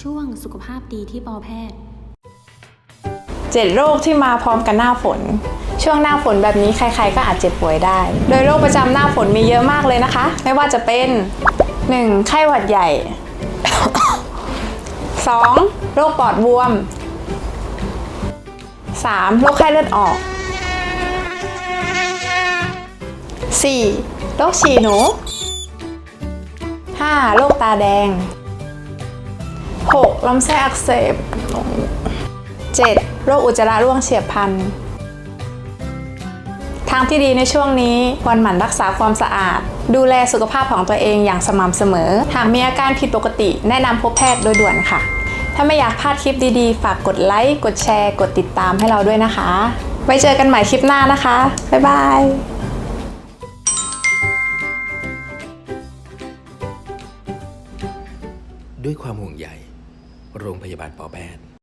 ช่วงสุขภาพดีที่ปอแพทย์ 7 โรคที่มาพร้อมกันหน้าฝน ช่วงหน้าฝนแบบนี้ใครๆก็อาจเจ็บป่วยได้ โดยโรคประจำหน้าฝนมีเยอะมากเลยนะคะ ไม่ว่าจะเป็น 1. ไข้หวัดใหญ่ 2. โรคปอดบวม 3. โรคไข้เลือดออก 4. โรคฉี่หนู 5. โรคตาแดง 6. ลำไส้อักเสบ 7. โรคอุจจาระร่วงเฉียบพลัน ทางที่ดีในช่วงนี้ควรหมั่นรักษาความสะอาด ดูแลสุขภาพของตัวเองอย่างสม่ำเสมอ หากมีอาการผิดปกติแนะนำพบแพทย์โดยด่วนค่ะ ถ้าไม่อยากพลาดคลิปดีๆ ฝากกดไลค์ กดแชร์ กดติดตามให้เราด้วยนะคะ ไว้เจอกันใหม่คลิปหน้านะคะ บ๊ายบายด้วยความห่วงใย โรงพยาบาลปอแปด